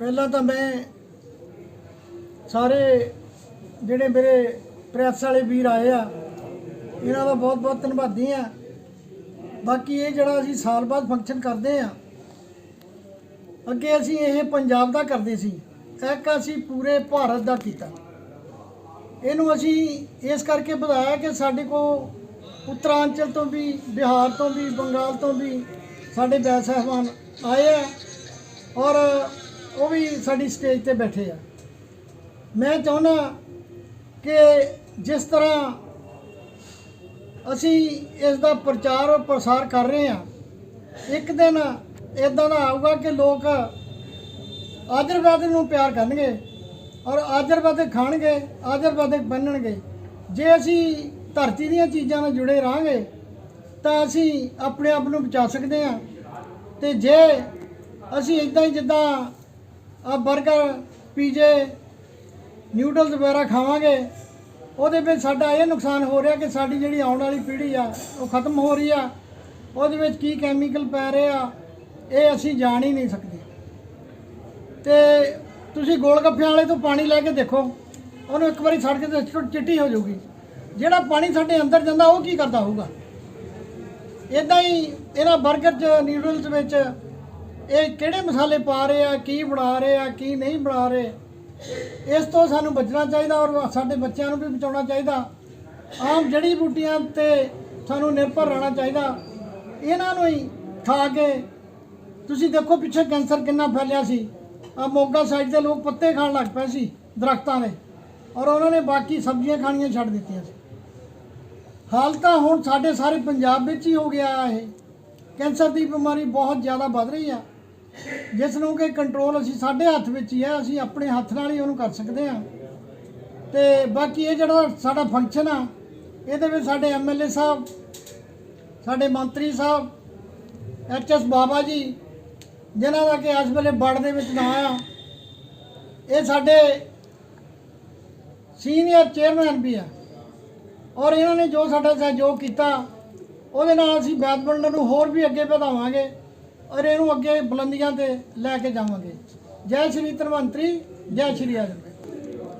ਪਹਿਲਾਂ ਤਾਂ ਮੈਂ ਸਾਰੇ ਜਿਹੜੇ ਮੇਰੇ ਪ੍ਰੈਸ ਵਾਲੇ ਵੀਰ ਆਏ ਆ, ਇਹਨਾਂ ਦਾ ਬਹੁਤ ਬਹੁਤ ਧੰਨਵਾਦੀ ਆ। ਬਾਕੀ ਇਹ ਜਿਹੜਾ ਅਸੀਂ ਸਾਲ ਬਾਅਦ ਫੰਕਸ਼ਨ ਕਰਦੇ ਆ, ਅੱਗੇ ਅਸੀਂ ਇਹ ਪੰਜਾਬ ਦਾ ਕਰਦੇ ਸੀ, ਇੱਕ ਅਸੀਂ ਪੂਰੇ ਭਾਰਤ ਦਾ ਕੀਤਾ। ਇਹਨੂੰ ਅਸੀਂ ਇਸ ਕਰਕੇ ਵਧਾਇਆ ਕਿ ਸਾਡੇ ਕੋਲ ਉੱਤਰਾਂਚਲ ਤੋਂ ਵੀ, ਬਿਹਾਰ ਤੋਂ ਵੀ, ਬੰਗਾਲ ਤੋਂ ਵੀ ਸਾਡੇ ਵੈਦ ਸਾਹਿਬਾਨ ਆਏ ਆ ਔਰ ਉਹ ਵੀ ਸਾਡੀ ਸਟੇਜ ਤੇ ਬੈਠੇ ਆ। ਮੈਂ ਚਾਹੁੰਦਾ ਕਿ ਜਿਸ ਤਰ੍ਹਾਂ ਅਸੀਂ ਇਸ ਦਾ ਪ੍ਰਚਾਰ ਔਰ ਪ੍ਰਸਾਰ ਕਰ ਰਹੇ ਹਾਂ, ਇੱਕ ਦਿਨ ਇਦਾਂ ਦਾ ਆਊਗਾ ਕਿ ਲੋਕ ਆਜਰਵਾਦ ਨੂੰ ਪਿਆਰ ਕਰਨਗੇ ਔਰ ਆਜਰਵਾਦ ਖਾਣਗੇ, ਆਜਰਵਾਦ ਬੰਨਣਗੇ। ਜੇ ਅਸੀਂ ਧਰਤੀ ਦੀਆਂ ਚੀਜ਼ਾਂ ਨਾਲ ਜੁੜੇ ਰਹਾਂਗੇ, ਤਾਂ ਅਸੀਂ ਆਪਣੇ ਆਪ ਨੂੰ ਬਚਾ ਸਕਦੇ ਹਾਂ। ਤੇ ਜੇ ਅਸੀਂ ਇਦਾਂ ਹੀ ਜਿੱਦਾਂ ਆ 버ਗਰ ਪੀਜੇ ਨਿਊਡਲਸ ਵਗੈਰਾ ਖਾਵਾਂਗੇ। ਉਹਦੇ ਵਿੱਚ ਸਾਡਾ ਇਹ ਨੁਕਸਾਨ ਹੋ ਰਿਹਾ ਕਿ ਸਾਡੀ ਜਿਹੜੀ ਆਉਣ ਵਾਲੀ ਪੀੜ੍ਹੀ ਆ ਉਹ ਖਤਮ ਹੋ ਰਹੀ ਆ। ਉਹਦੇ ਵਿੱਚ ਕੀ ਕੈਮੀਕਲ ਪੈ ਰਹੇ ਆ ਇਹ ਅਸੀਂ ਜਾਣ ਹੀ ਨਹੀਂ ਸਕਦੇ। ਤੇ ਤੁਸੀਂ ਗੋਲ ਗੱਫਿਆਂ ਵਾਲੇ ਤੋਂ ਪਾਣੀ ਲੈ ਕੇ ਦੇਖੋ। ਉਹਨੂੰ ਇੱਕ ਵਾਰੀ ਸੜਕ ਤੇ ਸੁੱਟੋ, ਚਿੱਟੀ ਹੋ ਜਾਊਗੀ। ਜਿਹੜਾ ਪਾਣੀ ਸਾਡੇ ਅੰਦਰ ਜਾਂਦਾ ਉਹ ਕੀ ਕਰਦਾ ਹੋਊਗਾ? ਇਦਾਂ ਹੀ ਇਹਨਾਂ 버ਗਰ ਚ ਨਿਊਡਲਸ ਵਿੱਚ ਇਹ ਕਿਹੜੇ ਮਸਾਲੇ ਪਾ ਰਹੇ ਆ, ਕੀ ਬਣਾ ਰਹੇ ਆ, ਕੀ ਨਹੀਂ ਬਣਾ ਰਹੇ? ਇਸ ਤੋਂ ਸਾਨੂੰ ਬਚਣਾ ਚਾਹੀਦਾ ਔਰ ਸਾਡੇ ਬੱਚਿਆਂ ਨੂੰ ਵੀ ਬਚਾਉਣਾ ਚਾਹੀਦਾ। ਆਮ ਜੜੀ ਬੂਟੀਆਂ ਤੇ ਸਾਨੂੰ ਨਿਰਭਰ ਰਹਿਣਾ ਚਾਹੀਦਾ। ਇਹਨਾਂ ਨੂੰ ਹੀ ਖਾ ਕੇ ਤੁਸੀਂ ਦੇਖੋ ਪਿੱਛੇ ਕੈਂਸਰ ਕਿੰਨਾ ਫੈਲਿਆ ਸੀ। ਆ ਮੋਗਾ ਸਾਈਡ ਦੇ ਲੋਕ ਪੱਤੇ ਖਾਣ ਲੱਗ ਪਏ ਸੀ ਦਰਖਤਾਂ ਦੇ ਔਰ ਉਹਨਾਂ ਨੇ ਬਾਕੀ ਸਬਜ਼ੀਆਂ ਖਾਣੀਆਂ ਛੱਡ ਦਿੱਤੀਆਂ ਸੀ। ਹਾਲ ਤਾਂ ਹੁਣ ਸਾਡੇ ਸਾਰੇ ਪੰਜਾਬ ਵਿੱਚ ਹੀ ਹੋ ਗਿਆ ਇਹ। ਕੈਂਸਰ ਦੀ ਬਿਮਾਰੀ ਬਹੁਤ ਜ਼ਿਆਦਾ ਵੱਧ ਰਹੀ ਆ। ਜਿਸ ਨੂੰ ਕਿ ਕੰਟਰੋਲ ਅਸੀਂ ਸਾਡੇ ਹੱਥ ਵਿੱਚ ਹੀ ਹੈ, ਅਸੀਂ ਆਪਣੇ ਹੱਥ ਨਾਲ ਹੀ ਉਹਨੂੰ ਕਰ ਸਕਦੇ ਹਾਂ। ਤੇ ਬਾਕੀ ਇਹ ਜਿਹੜਾ ਸਾਡਾ ਫੰਕਸ਼ਨ ਆ, ਇਹਦੇ ਵਿੱਚ ਸਾਡੇ ਐਮਐਲਏ ਸਾਹਿਬ, ਸਾਡੇ ਮੰਤਰੀ ਸਾਹਿਬ ਐਚਐਸ ਬਾਬਾ ਜੀ, ਜਿਨ੍ਹਾਂ ਦਾ ਕਿ ਇਸ ਵੇਲੇ ਬੜ ਦੇ ਵਿੱਚ ਨਾਂ ਆ, ਇਹ ਸਾਡੇ ਸੀਨੀਅਰ ਚੇਅਰਮੈਨ ਵੀ ਆ। ਔਰ ਇਹਨਾਂ ਨੇ ਜੋ ਸਾਡਾ ਸਹਿਯੋਗ ਕੀਤਾ, ਉਹਦੇ ਨਾਲ ਅਸੀਂ ਵੈਦ ਨੂੰ ਹੋਰ ਵੀ ਅੱਗੇ ਵਧਾਵਾਂਗੇ। ਔਰ ਇਹਨੂੰ ਅੱਗੇ ਬੁਲੰਦੀਆਂ ਤੇ ਲੈ ਕੇ ਜਾਵਾਂਗੇ। ਜੈ ਸ਼੍ਰੀ ਧਨਵੰਤਰੀ, ਜੈ ਸ਼੍ਰੀ ਆਜਮ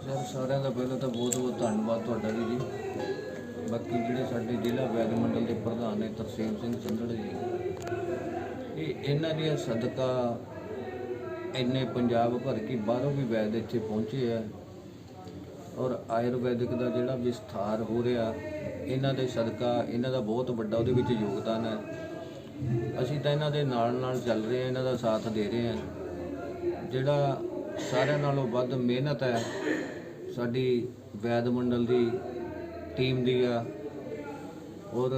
ਸਰ, ਸਾਰਿਆਂ ਦਾ ਪਹਿਲਾਂ ਤਾਂ ਬਹੁਤ ਬਹੁਤ ਧੰਨਵਾਦ ਤੁਹਾਡਾ ਵੀ ਜੀ। ਬਾਕੀ ਜਿਹੜੇ ਸਾਡੇ ਜ਼ਿਲ੍ਹਾ ਵੈਦ ਮੰਡਲ ਦੇ ਪ੍ਰਧਾਨ ਨੇ ਤਰਸੇਮ ਸਿੰਘ ਚੰਦੜ ਜੀ, ਇਹ ਇਹਨਾਂ ਦੀਆਂ ਸਦਕਾ ਇੰਨੇ ਪੰਜਾਬ ਭਰ ਕੇ ਬਾਹਰੋਂ ਵੀ ਵੈਦ ਇੱਥੇ ਪਹੁੰਚੇ ਆ। ਔਰ ਆਯੁਰਵੈਦਿਕ ਦਾ ਜਿਹੜਾ ਵਿਸਥਾਰ ਹੋ ਰਿਹਾ, ਇਹਨਾਂ ਦੇ ਸਦਕਾ ਇਹਨਾਂ ਦਾ ਬਹੁਤ ਵੱਡਾ, ਉਹਦੇ ਵਿੱਚ ਯੋਗਦਾਨ ਹੈ। ਅਸੀਂ ਤਾਂ ਇਹਨਾਂ ਦੇ ਨਾਲ ਨਾਲ ਚੱਲ ਰਹੇ ਹਾਂ, ਇਹਨਾਂ ਦਾ ਸਾਥ ਦੇ ਰਹੇ ਹਾਂ। ਜਿਹੜਾ ਸਾਰਿਆਂ ਨਾਲੋਂ ਵੱਧ ਮਿਹਨਤ ਹੈ, ਸਾਡੀ ਵੈਦ ਮੰਡਲ ਦੀ ਟੀਮ ਦੀ ਆ। ਔਰ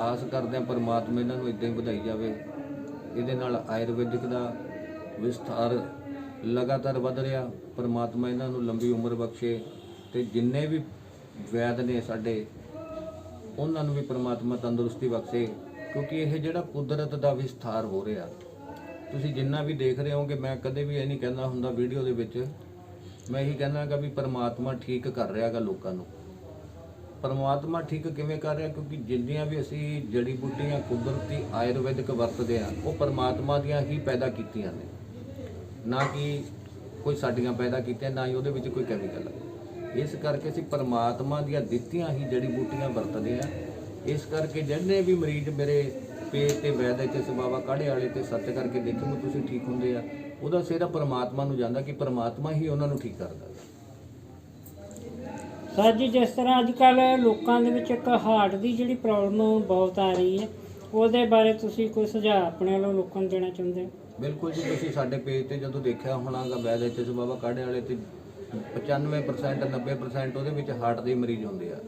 ਆਸ ਕਰਦੇ ਹਾਂ ਪਰਮਾਤਮਾ ਇਹਨਾਂ ਨੂੰ ਇਦਾਂ ਹੀ ਵਧਾਈ ਜਾਵੇ। ਇਹਦੇ ਨਾਲ ਆਯੁਰਵੈਦਿਕ ਦਾ ਵਿਸਥਾਰ ਲਗਾਤਾਰ ਵਧ ਰਿਹਾ। ਪਰਮਾਤਮਾ ਇਹਨਾਂ ਨੂੰ ਲੰਬੀ ਉਮਰ ਬਖਸ਼ੇ ਤੇ ਜਿੰਨੇ ਵੀ ਵੈਦ ਨੇ ਸਾਡੇ, ਉਹਨਾਂ ਨੂੰ ਵੀ ਪਰਮਾਤਮਾ ਤੰਦਰੁਸਤੀ ਬਖਸ਼ੇ। ਕਿਉਂਕਿ ਇਹ ਜਿਹੜਾ ਕੁਦਰਤ ਦਾ ਵਿਸਥਾਰ ਹੋ ਰਿਹਾ। ਤੁਸੀਂ ਜਿੰਨਾ ਵੀ ਦੇਖ ਰਹੇ ਹੋਗੇ, ਮੈਂ ਕਦੇ ਵੀ ਇਹ ਨਹੀਂ ਕਹਿੰਦਾ ਹੁੰਦਾ ਵੀਡੀਓ ਦੇ ਵਿੱਚ। ਮੈਂ ਇਹੀ ਕਹਿੰਦਾਗਾ ਵੀ ਪਰਮਾਤਮਾ ਠੀਕ ਕਰ ਰਿਹਾਗਾ ਲੋਕਾਂ ਨੂੰ। ਪਰਮਾਤਮਾ ਠੀਕ ਕਿਵੇਂ ਕਰ ਰਿਹਾ? ਕਿਉਂਕਿ ਜਿੰਨੀਆਂ ਵੀ ਅਸੀਂ ਜੜੀ ਬੂਟੀਆਂ, ਕੁਦਰਤੀ ਆਯੁਰਵੈਦਿਕ ਵਰਤਦੇ ਆ ਉਹ ਪਰਮਾਤਮਾ ਦੀਆਂ ਹੀ ਪੈਦਾ ਕੀਤੀਆਂ ਨੇ। ਨਾ ਕਿ ਕੋਈ ਸਾਡੀਆਂ ਪੈਦਾ ਕੀਤੀਆਂ, ਨਾ ਹੀ ਉਹਦੇ ਵਿੱਚ ਕੋਈ ਕੈਮੀਕਲ ਇਸ ਕਰਕੇ ਅਸੀਂ ਪਰਮਾਤਮਾ ਦੀਆਂ ਦਿੱਤੀਆਂ ਹੀ ਜੜੀ ਬੂਟੀਆਂ ਵਰਤਦੇ ਆ ਇਸ ਕਰਕੇ ਜਿਹੜੇ ਵੀ ਮਰੀਜ਼ ਮੇਰੇ ਪੇਟ ਤੇ ਵੈਦ ਤੇ ਬਾਬਾ ਕਾੜੇ ਵਾਲੇ ਤੇ ਸਰਚ ਕਰਕੇ ਦੇਖੋਗੇ ਤੁਸੀਂ ਠੀਕ ਹੁੰਦੇ ਆ ਉਹਦਾ ਸਿਹਰਾ ਪਰਮਾਤਮਾ ਨੂੰ ਜਾਂਦਾ ਕਿ ਪਰਮਾਤਮਾ ਹੀ ਉਹਨਾਂ ਨੂੰ ਠੀਕ ਕਰਦਾ। ਸਰ ਜੀ ਜਿਸ ਤਰ੍ਹਾਂ ਅੱਜ ਕੱਲ ਲੋਕਾਂ ਦੇ ਵਿੱਚ ਇੱਕ ਹਾਰਟ ਦੀ ਜਿਹੜੀ ਪ੍ਰੋਬਲਮ ਬਹੁਤ ਆ ਰਹੀ ਹੈ। ਉਹਦੇ ਬਾਰੇ ਤੁਸੀਂ ਕੋਈ ਸੁਝਾਅ ਆਪਣੇ ਵੱਲੋਂ ਲੋਕਾਂ ਨੂੰ ਦੇਣਾ ਚਾਹੁੰਦੇ ਹੋ? ਬਿਲਕੁਲ ਜੀ ਤੁਸੀਂ ਸਾਡੇ ਪੇਜ ਤੇ ਜਦੋਂ ਦੇਖਿਆ ਹੋਣਾਗਾ ਵੈਦ ਐਚਐਸ ਬਾਬਾ ਕਾੜੇ ਵਾਲੇ ਤੇ 95% 90% ਉਹਦੇ ਵਿੱਚ ਹਾਰਟ ਦੇ ਮਰੀਜ਼ ਹੁੰਦੇ ਆ।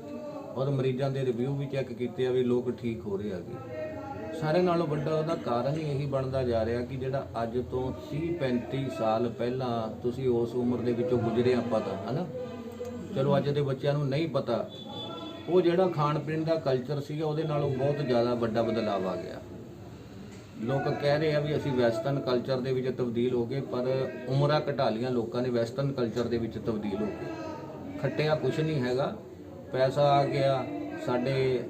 ਔਰ ਮਰੀਜ਼ਾਂ ਦੇ ਰਿਵਿਊ ਵੀ ਚੈੱਕ ਕੀਤੇ ਆ ਵੀ ਲੋਕ ਠੀਕ ਹੋ ਰਹੇ ਆਗੇ ਸਾਰੇ ਨਾਲੋਂ ਵੱਡਾ ਉਹਦਾ ਕਾਰਨ ਹੀ ਇਹੀ ਬਣਦਾ ਜਾ ਰਿਹਾ ਕਿ ਜਿਹੜਾ ਅੱਜ ਤੋਂ 30 35 ਸਾਲ ਪਹਿਲਾਂ ਤੁਸੀਂ ਉਸ ਉਮਰ ਦੇ ਵਿੱਚੋਂ ਗੁਜ਼ਰੇ ਆਪਾਂ ਤਾਂ, ਹਨਾ? ਚਲੋ ਅੱਜ ਦੇ ਬੱਚਿਆਂ ਨੂੰ ਨਹੀਂ ਪਤਾ, ਉਹ ਜਿਹੜਾ ਖਾਣ ਪੀਣ ਦਾ ਕਲਚਰ ਸੀਗਾ ਉਹਦੇ ਨਾਲੋਂ ਬਹੁਤ ਜ਼ਿਆਦਾ ਵੱਡਾ ਬਦਲਾਅ ਆ ਗਿਆ। ਲੋਕ ਕਹਿ ਰਹੇ ਆ ਵੀ ਅਸੀਂ ਵੈਸਟਰਨ ਕਲਚਰ ਦੇ ਵਿੱਚ ਤਬਦੀਲ ਹੋ ਗਏ, ਪਰ ਉਮਰਾਂ ਘਟਾ ਲੀਆਂ ਲੋਕਾਂ ਨੇ ਵੈਸਟਰਨ ਕਲਚਰ ਦੇ ਵਿੱਚ ਤਬਦੀਲ ਹੋ ਗਏ। ਖੱਟਿਆ ਕੁਝ ਨਹੀਂ ਹੈਗਾ। ਪੈਸਾ ਆ ਗਿਆ, ਸਾਡੇ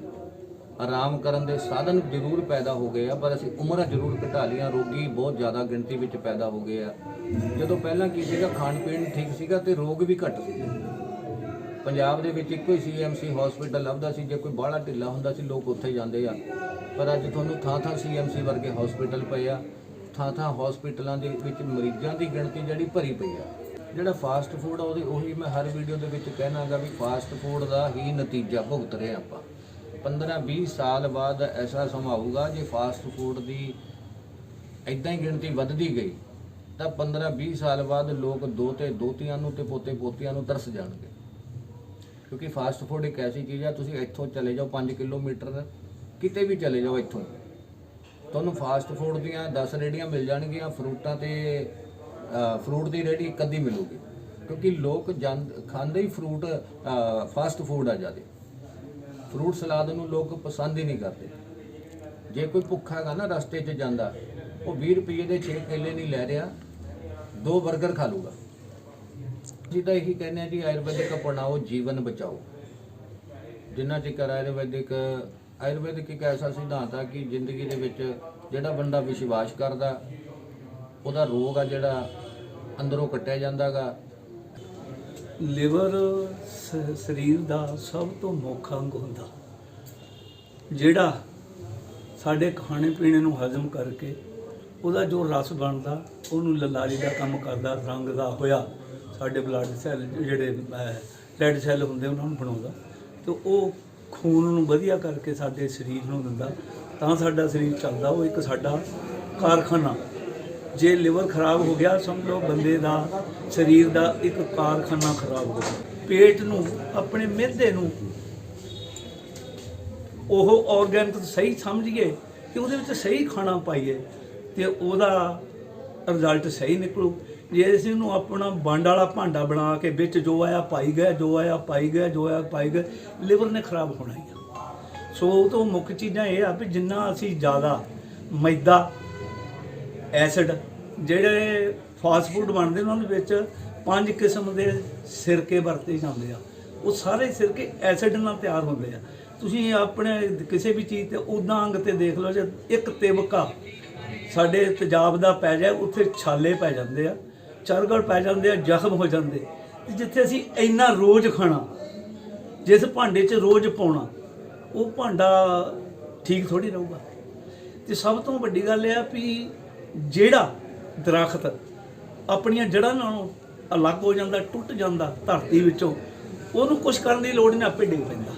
ਆਰਾਮ ਕਰਨ ਦੇ ਸਾਧਨ ਜ਼ਰੂਰ ਪੈਦਾ ਹੋ ਗਏ ਆ, ਪਰ ਅਸੀਂ ਉਮਰਾਂ ਜ਼ਰੂਰ ਘਟਾ ਲਈਆਂ ਰੋਗੀ ਬਹੁਤ ਜ਼ਿਆਦਾ ਗਿਣਤੀ ਵਿੱਚ ਪੈਦਾ ਹੋ ਗਏ ਆ। ਜਦੋਂ ਪਹਿਲਾਂ ਕੀ ਸੀਗਾ, ਖਾਣ ਪੀਣ ਠੀਕ ਸੀਗਾ ਤੇ ਰੋਗ ਵੀ ਘੱਟ ਸੀ। ਪੰਜਾਬ ਦੇ ਵਿੱਚ ਇੱਕੋ ਹੀ ਸੀਐਮਸੀ ਹਸਪੀਟਲ ਲੱਭਦਾ ਸੀ, ਜੇ ਕੋਈ ਬਾਹਲਾ ਢਿੱਲਾ ਹੁੰਦਾ ਸੀ, ਲੋਕ ਉੱਥੇ ਜਾਂਦੇ ਆ। ਪਰ ਅੱਜ ਤੁਹਾਨੂੰ ਥਾਂ ਥਾਂ ਸੀਐਮਸੀ ਵਰਗੇ ਹਸਪੀਟਲ ਪਏ ਆ। ਥਾਂ ਥਾਂ ਹਸਪੀਟਲਾਂ ਦੇ ਵਿੱਚ ਮਰੀਜ਼ਾਂ ਦੀ ਗਿਣਤੀ ਜਿਹੜੀ ਭਰੀ ਪਈ ਆ। ਜਿਹੜਾ ਫਾਸਟ ਫੂਡ ਆ, ਉਹਦੀ ਉਹੀ ਮੈਂ ਹਰ ਵੀਡੀਓ ਦੇ ਵਿੱਚ ਕਹਿਣਾਗਾ ਵੀ ਫਾਸਟ ਫੂਡ ਦਾ ਹੀ ਨਤੀਜਾ ਭੁਗਤ ਰਹੇ ਆਪਾਂ। 15 20 ਸਾਲ ਬਾਅਦ ਐਸਾ ਸਮਾਂ ਆਊਗਾ ਜੇ ਫਾਸਟ ਫੂਡ ਦੀ ਇਦਾਂ ਹੀ ਗਿਣਤੀ ਵੱਧਦੀ ਗਈ, ਤਾਂ 15 20 ਸਾਲ ਬਾਅਦ ਲੋਕ ਦੋਤੇ ਦੋਤੀਆਂ ਨੂੰ ਤੇ ਪੋਤੇ ਪੋਤੀਆਂ ਨੂੰ ਤਰਸ ਜਾਣਗੇ। ਕਿਉਂਕਿ ਫਾਸਟ ਫੂਡ ਇੱਕ ਐਸੀ ਚੀਜ਼ ਆ, ਤੁਸੀਂ ਇੱਥੋਂ ਚਲੇ ਜਾਓ 5 ਕਿਲੋਮੀਟਰ, ਕਿਤੇ ਵੀ ਚਲੇ ਜਾਓ ਇੱਥੋਂ। ਤੁਹਾਨੂੰ ਫਾਸਟ ਫੂਡ ਦੀਆਂ 10 ਰੇੜੀਆਂ ਮਿਲ ਜਾਣਗੀਆਂ, ਫਰੂਟਾਂ ਤੇ ਫਰੂਟ ਦੀ ਰੇੜੀ ਇੱਕ ਅੱਧੀ ਮਿਲੂਗੀ। ਕਿਉਂਕਿ ਲੋਕ ਜਾਂਦ- ਖਾਂਦੇ ਹੀ ਫਰੂਟ ਫਾਸਟ ਫੂਡ ਆ ਜਾਂਦੇ ਫਰੂਟ ਸਲਾਦ ਨੂੰ ਲੋਕ ਪਸੰਦ ਹੀ ਨਹੀਂ ਕਰਦੇ। ਜੇ ਕੋਈ ਭੁੱਖਾ ਹੈਗਾ ਨਾ ਰਸਤੇ 'ਚ ਜਾਂਦਾ, ਉਹ 20 ਰੁਪਏ ਦੇ 6 ਕੇਲੇ ਨਹੀਂ ਲੈ ਰਿਹਾ, ਦੋ 버ਗਰ ਖਾ ਲੂਗਾ। ਅਸੀਂ ਇਹੀ ਕਹਿੰਦੇ ਆ ਜੀ, ਆਯੁਰਵੈਦਿਕ ਅਪਣਾਓ, ਜੀਵਨ ਬਚਾਓ। ਜਿੰਨਾ ਚਿਕਰ ਆਯੁਰਵੈਦਿਕ ਆਯੁਰਵੈਦਿਕ ਇੱਕ ਐਸਾ ਸਿਧਾਂਤ ਆ ਕਿ ਜ਼ਿੰਦਗੀ ਦੇ ਵਿੱਚ ਜਿਹੜਾ ਬੰਦਾ ਵਿਸ਼ਵਾਸ ਕਰਦਾ ਉਹਦਾ ਰੋਗ ਆ ਜਿਹੜਾ ਅੰਦਰੋਂ ਕੱਟਿਆ ਜਾਂਦਾਗਾ। ਲਿਵਰ ਸ- ਸਰੀਰ ਦਾ ਸਭ ਤੋਂ ਮੁੱਖ ਅੰਗ ਹੁੰਦਾ। ਜਿਹੜਾ ਸਾਡੇ ਖਾਣੇ ਪੀਣੇ ਨੂੰ ਹਜ਼ਮ ਕਰਕੇ ਉਹਦਾ ਜੋ ਰਸ ਬਣਦਾ, ਉਹਨੂੰ ਲਲਾਰੀ ਦਾ ਕੰਮ ਕਰਦਾ, ਰੰਗ ਦਾ ਹੋਇਆ, ਸਾਡੇ ਬਲੱਡ ਸੈੱਲ ਜਿਹੜੇ ਰੈੱਡ ਸੈੱਲ ਹੁੰਦੇ ਉਹਨਾਂ ਨੂੰ ਬਣਾਉਂਦਾ। ਤੇ ਉਹ ਖੂਨ ਨੂੰ ਵਧੀਆ ਕਰਕੇ ਸਾਡੇ ਸਰੀਰ ਨੂੰ ਦਿੰਦਾ। ਤਾਂ ਸਾਡਾ ਸਰੀਰ ਚੱਲਦਾ, ਉਹ ਇੱਕ ਸਾਡਾ ਕਾਰਖਾਨਾ। ਜੇ ਲਿਵਰ ਖਰਾਬ ਹੋ ਗਿਆ, ਸਮਝ ਲਓ ਬੰਦੇ ਦਾ ਸਰੀਰ ਦਾ ਇੱਕ ਕਾਰਖਾਨਾ ਖਰਾਬ ਹੋ ਗਿਆ। ਪੇਟ ਨੂੰ, ਆਪਣੇ ਮਿਹਦੇ ਨੂੰ ਉਹ ਆਰਗੈਨਿਕ ਸਹੀ ਸਮਝੀਏ ਕਿ ਉਹਦੇ ਵਿੱਚ ਸਹੀ ਖਾਣਾ ਪਾਈਏ ਤੇ ਉਹਦਾ ਰਿਜ਼ਲਟ ਸਹੀ ਨਿਕਲੂ। ਜੇ ਅਸੀਂ ਉਹਨੂੰ ਆਪਣਾ ਵੰਡ ਵਾਲਾ ਭਾਂਡਾ ਬਣਾ ਕੇ ਵਿੱਚ ਜੋ ਆਇਆ ਪਾਈ ਗਿਆ, ਜੋ ਆਇਆ ਪਾਈ ਗਿਆ, ਜੋ ਆਇਆ ਪਾਈ ਗਏ ਲਿਵਰ ਨੇ ਖਰਾਬ ਹੋਣਾ ਹੀ ਆ। ਸੋ ਉਹ ਤੋਂ ਮੁੱਖ ਚੀਜ਼ਾਂ ਇਹ ਆ ਵੀ ਜਿੰਨਾ ਅਸੀਂ ਜ਼ਿਆਦਾ ਮੈਦਾ ਐਸਿਡ, ਜਿਹੜੇ ਫਾਸਟ ਫੂਡ ਬਣਦੇ ਉਹਨਾਂ ਦੇ ਵਿੱਚ ਪੰਜ ਕਿਸਮ ਦੇ ਸਿਰਕੇ ਵਰਤੇ ਜਾਂਦੇ ਆ। ਉਹ ਸਾਰੇ ਸਿਰਕੇ ਐਸਿਡ ਨਾਲ ਤਿਆਰ ਹੁੰਦੇ ਆ। ਤੁਸੀਂ ਆਪਣੇ ਕਿਸੇ ਵੀ ਚੀਜ਼ ਤੇ ਉਦਾਂ ਅੰਗ ਤੇ ਦੇਖ ਲਓ, ਜੇ ਇੱਕ ਤਿਵਕਾ ਸਾਡੇ ਤੇਜ਼ਾਬ ਦਾ ਪੈ ਜਾਏ, ਉੱਥੇ ਛਾਲੇ ਪੈ ਜਾਂਦੇ ਆ, ਚਰਗੜ ਪੈ ਜਾਂਦੇ ਆ, ਜ਼ਖਮ ਹੋ ਜਾਂਦੇ। ਤੇ ਜਿੱਥੇ ਅਸੀਂ ਇੰਨਾ ਰੋਜ਼ ਖਾਣਾ, ਜਿਸ ਭਾਂਡੇ 'ਚ ਰੋਜ਼ ਪਾਉਣਾ, ਉਹ ਭਾਂਡਾ ਠੀਕ ਥੋੜੀ ਰਹੂਗਾ। ਤੇ ਸਭ ਤੋਂ ਵੱਡੀ ਗੱਲ ਇਹ ਆ ਵੀ ਜਿਹੜਾ ਦਰਖਤ ਆਪਣੀਆਂ ਜੜ੍ਹਾਂ ਨਾਲੋਂ ਅਲੱਗ ਹੋ ਜਾਂਦਾ, ਟੁੱਟ ਜਾਂਦਾ ਧਰਤੀ ਵਿੱਚੋਂ, ਉਹਨੂੰ ਕੁਝ ਕਰਨ ਦੀ ਲੋੜ ਨਹੀਂ, ਆਪੇ ਡਿੱਗ ਪੈਂਦਾ।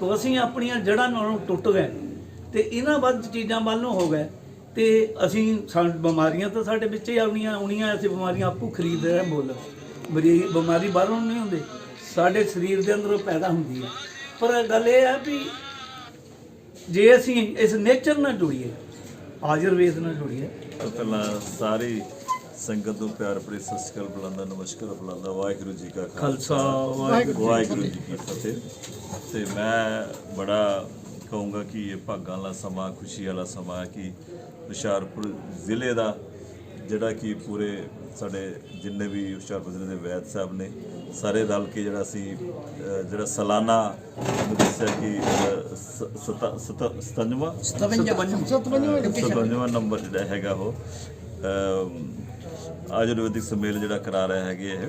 ਤੋਂ ਅਸੀਂ ਆਪਣੀਆਂ ਜੜ੍ਹਾਂ ਨਾਲੋਂ ਟੁੱਟ ਗਏ ਤੇ ਇਹਨਾਂ ਵੱਧ ਚੀਜ਼ਾਂ ਵੱਲ ਨੂੰ ਹੋ ਗਏ ਤੇ ਅਸੀਂ ਸਾਨੂੰ ਬਿਮਾਰੀਆਂ ਤਾਂ ਸਾਡੇ ਵਿੱਚ ਹੀ ਆਉਣੀਆਂ ਆਉਣੀਆਂ, ਅਸੀਂ ਬਿਮਾਰੀਆਂ ਆਪੂ ਖਰੀਦ ਰਹੇ ਹਾਂ ਮੁੱਲ। ਬਰੀ ਬਿਮਾਰੀ ਬਾਹਰੋਂ ਨਹੀਂ ਹੁੰਦੀ, ਸਾਡੇ ਸਰੀਰ ਦੇ ਅੰਦਰੋਂ ਪੈਦਾ ਹੁੰਦੀ ਹੈ। ਪਰ ਗੱਲ ਇਹ ਹੈ ਵੀ ਜੇ ਅਸੀਂ ਇਸ ਨੇਚਰ ਨਾਲ ਜੁੜੀਏ, ਆਯੁਰਵੇਦ ਨਾਲ ਜੁੜੀਏ ਤੋਂ ਪਹਿਲਾਂ ਸਾਰੀ ਸੰਗਤ ਨੂੰ ਪਿਆਰ ਭਰੀ ਸਤਿ ਸ਼੍ਰੀ ਅਕਾਲ ਬੁਲਾਉਂਦਾ ਨਮਸਕਾਰ ਬੁਲਾਉਂਦਾ ਵਾਹਿਗੁਰੂ ਜੀ ਕਾ ਖਾਲਸਾ ਵਾਹਿਗੁਰੂ ਵਾਹਿਗੁਰੂ ਜੀ ਕੀ ਫਤਿਹ। ਤੇ ਮੈਂ ਬੜਾ ਕਹੂੰਗਾ ਕਿ ਇਹ ਭਾਗਾਂ ਵਾਲਾ ਸਮਾਂ ਖੁਸ਼ੀ ਵਾਲਾ ਸਮਾਂ ਹੈ ਕਿ ਹੁਸ਼ਿਆਰਪੁਰ ਜ਼ਿਲ੍ਹੇ ਦਾ ਜਿਹੜਾ ਕਿ ਪੂਰੇ ਸਾਡੇ ਜਿੰਨੇ ਵੀ ਹੁਸ਼ਿਆਰਪੁਰ ਜ਼ਿਲ੍ਹੇ ਦੇ ਵੈਦ ਸਾਹਿਬ ਨੇ ਸਾਰੇ ਰਲ ਕੇ ਜਿਹੜਾ ਅਹ, ਜਿਹੜਾ ਸਾਲਾਨਾ ਦੱਸਿਆ ਕਿ ਅਹ, ਸ- ਸਤ- ਸਤ- ਸਤੰਜਵਾਂ 57ਵਾਂ ਨੰਬਰ ਜਿਹੜਾ ਹੈਗਾ ਉਹ ਆਯੁਰਵੈਦਿਕ ਸੰਮੇਲਨ ਜਿਹੜਾ ਕਰਾ ਰਿਹਾ ਹੈਗੇ ਇਹ।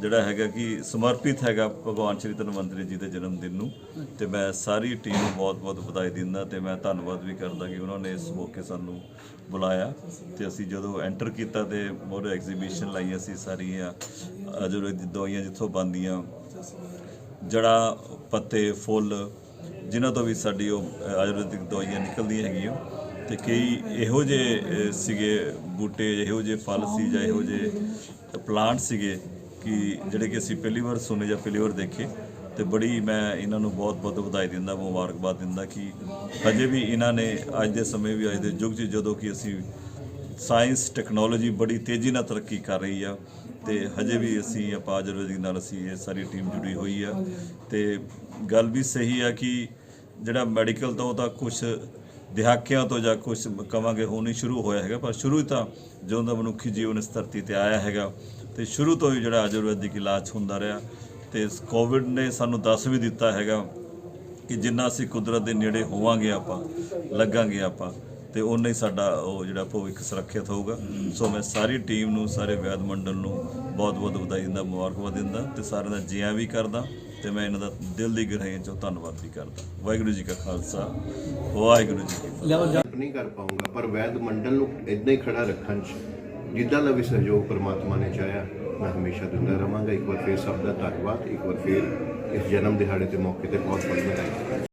ਜਿਹੜਾ ਹੈਗਾ ਕਿ ਸਮਰਪਿਤ ਹੈਗਾ ਭਗਵਾਨ ਸ਼੍ਰੀ ਧਨਵੰਤਰੀ ਜੀ ਦੇ ਜਨਮ ਦਿਨ ਨੂੰ ਤੇ ਮੈਂ ਸਾਰੀ ਟੀਮ ਨੂੰ ਬਹੁਤ-ਬਹੁਤ ਵਧਾਈ ਦਿੰਦਾ ਤੇ ਮੈਂ ਧੰਨਵਾਦ ਵੀ ਕਰਦਾ ਕਿ ਉਹਨਾਂ ਨੇ ਇਸ ਮੌਕੇ ਸਾਨੂੰ ਬੁਲਾਇਆ ਤੇ ਅਸੀਂ ਜਦੋਂ ਐਂਟਰ ਕੀਤਾ ਤੇ ਮੋਰ ਐਗਜ਼ੀਬਿਸ਼ਨ ਲਾਈ ਅਸੀਂ ਸਾਰੀਆਂ ਆਯੁਰਵੈਦਿਕ ਦਵਾਈਆਂ ਜਿੱਥੋਂ ਬਣਦੀਆਂ, ਜੜਾ, ਪੱਤੇ, ਫੁੱਲ, ਜਿਨ੍ਹਾਂ ਤੋਂ ਵੀ ਸਾਡੀ ਉਹ ਆਯੁਰਵੈਦਿਕ ਦਵਾਈਆਂ ਨਿਕਲਦੀਆਂ ਹੈਗੀਆਂ ਤੇ ਕਈ ਇਹੋ ਜਿਹੇ ਸੀਗੇ ਬੂਟੇ, ਇਹੋ ਜਿਹੇ ਫਲ ਸੀ ਜਾਂ ਇਹੋ ਜਿਹੇ ਪਲਾਂਟ ਸੀਗੇ ਕਿ ਜਿਹੜੇ ਕਿ ਅਸੀਂ ਪਹਿਲੀ ਵਾਰ ਸੁਣੇ ਜਾਂ ਪਹਿਲੀ ਵਾਰ ਦੇਖੇ ਤੇ ਬੜੀ ਮੈਂ ਇਹਨਾਂ ਨੂੰ ਬਹੁਤ-ਬਹੁਤ ਵਧਾਈ ਦਿੰਦਾ, ਮੁਬਾਰਕਬਾਦ ਦਿੰਦਾ ਕਿ ਹਜੇ ਵੀ ਇਹਨਾਂ ਨੇ ਅੱਜ ਦੇ ਸਮੇਂ ਵੀ, ਅੱਜ ਦੇ ਯੁੱਗ 'ਚ ਜਦੋਂ ਕਿ ਅਸੀਂ ਸਾਇੰਸ, ਟੈਕਨੋਲੋਜੀ ਬੜੀ ਤੇਜ਼ੀ ਨਾਲ ਤਰੱਕੀ ਕਰ ਰਹੀ ਆ ਤੇ ਹਜੇ ਵੀ ਅਸੀਂ ਆਪਾਂ ਆਯੁਰਵੈਦਿਕ ਨਾਲ ਅਸੀਂ ਇਹ ਸਾਰੀ ਟੀਮ ਜੁੜੀ ਹੋਈ ਆ ਤੇ ਗੱਲ ਵੀ ਸਹੀ ਆ ਕਿ ਜਿਹੜਾ ਮੈਡੀਕਲ ਤੋਂ ਤਾਂ ਕੁਝ ਦਹਾਕਿਆਂ ਤੋਂ ਜਾਂ ਕੁਝ ਕਵਾਂਗੇ, ਹੋਣੀ ਸ਼ੁਰੂ ਹੋਇਆ ਹੈਗਾ, ਪਰ ਸ਼ੁਰੂ ਤਾਂ ਜਦੋਂ ਦਾ ਮਨੁੱਖੀ ਜੀਵਨ ਇਸ ਧਰਤੀ ਤੇ ਆਇਆ ਹੈਗਾ। ਤੇ ਸ਼ੁਰੂ ਤੋਂ ਹੀ ਜਿਹੜਾ ਆਯੁਰਵੈਦਿਕ ਇਲਾਜ ਹੁੰਦਾ ਰਿਹਾ। ਤੇ ਕੋਵਿਡ ਨੇ ਸਾਨੂੰ ਦੱਸ ਵੀ ਦਿੱਤਾ ਹੈਗਾ ਕਿ ਜਿੰਨਾ ਅਸੀਂ ਕੁਦਰਤ ਦੇ ਨੇੜੇ ਹੋਵਾਂਗੇ ਆਪਾਂ, ਲੱਗਾਂਗੇ ਆਪਾਂ, ਤੇ ਉਨਾ ਹੀ ਸਾਡਾ ਉਹ ਜਿਹੜਾ ਭਵਿੱਖ ਸੁਰੱਖਿਅਤ ਹੋਊਗਾ। ਸੋ ਮੈਂ ਸਾਰੀ ਟੀਮ ਨੂੰ, ਸਾਰੇ ਵੈਦ ਮੰਡਲ ਨੂੰ ਬਹੁਤ ਬਹੁਤ ਵਧਾਈ ਦਿੰਦਾ, ਮੁਬਾਰਕਬਾਦ ਦਿੰਦਾ ਤੇ ਸਾਰਿਆਂ ਦਾ ਜੀਆਂ ਵੀ ਕਰਦਾ। ਤੇ ਮੈਂ ਇਹਨਾਂ ਦਾ ਦਿਲ ਦੀ ਗਹਿਰਾਈਆਂ ਚੋਂ ਧੰਨਵਾਦ ਵੀ ਕਰਦਾ। ਵਾਹਿਗੁਰੂ ਜੀ ਕਾ ਖਾਲਸਾ, ਵਾਹਿਗੁਰੂ ਜੀ ਕੀ ਫਤਿਹ। ਨਹੀਂ ਕਰ ਪਾਉਂਗਾ ਪਰ ਵੈਦ ਮੰਡਲ ਨੂੰ ਇਦਾਂ ਹੀ ਖੜਾ ਰੱਖਣ ਚ, ਜਿੱਦਾਂ ਦਾ ਵੀ ਸਹਿਯੋਗ ਪ੍ਰਮਾਤਮਾ ਨੇ ਚਾਹਿਆ, ਮੈਂ ਹਮੇਸ਼ਾ ਦਿੰਦਾ ਰਹਾਂਗਾ। ਇੱਕ ਵਾਰ ਫੇਰ ਸਭ ਦਾ ਧੰਨਵਾਦ, ਇੱਕ ਵਾਰ ਫੇਰ ਇਸ ਜਨਮ ਦਿਹਾੜੇ ਦੇ ਮੌਕੇ ਤੇ ਬਹੁਤ ਬਹੁਤ ਵਧਾਈ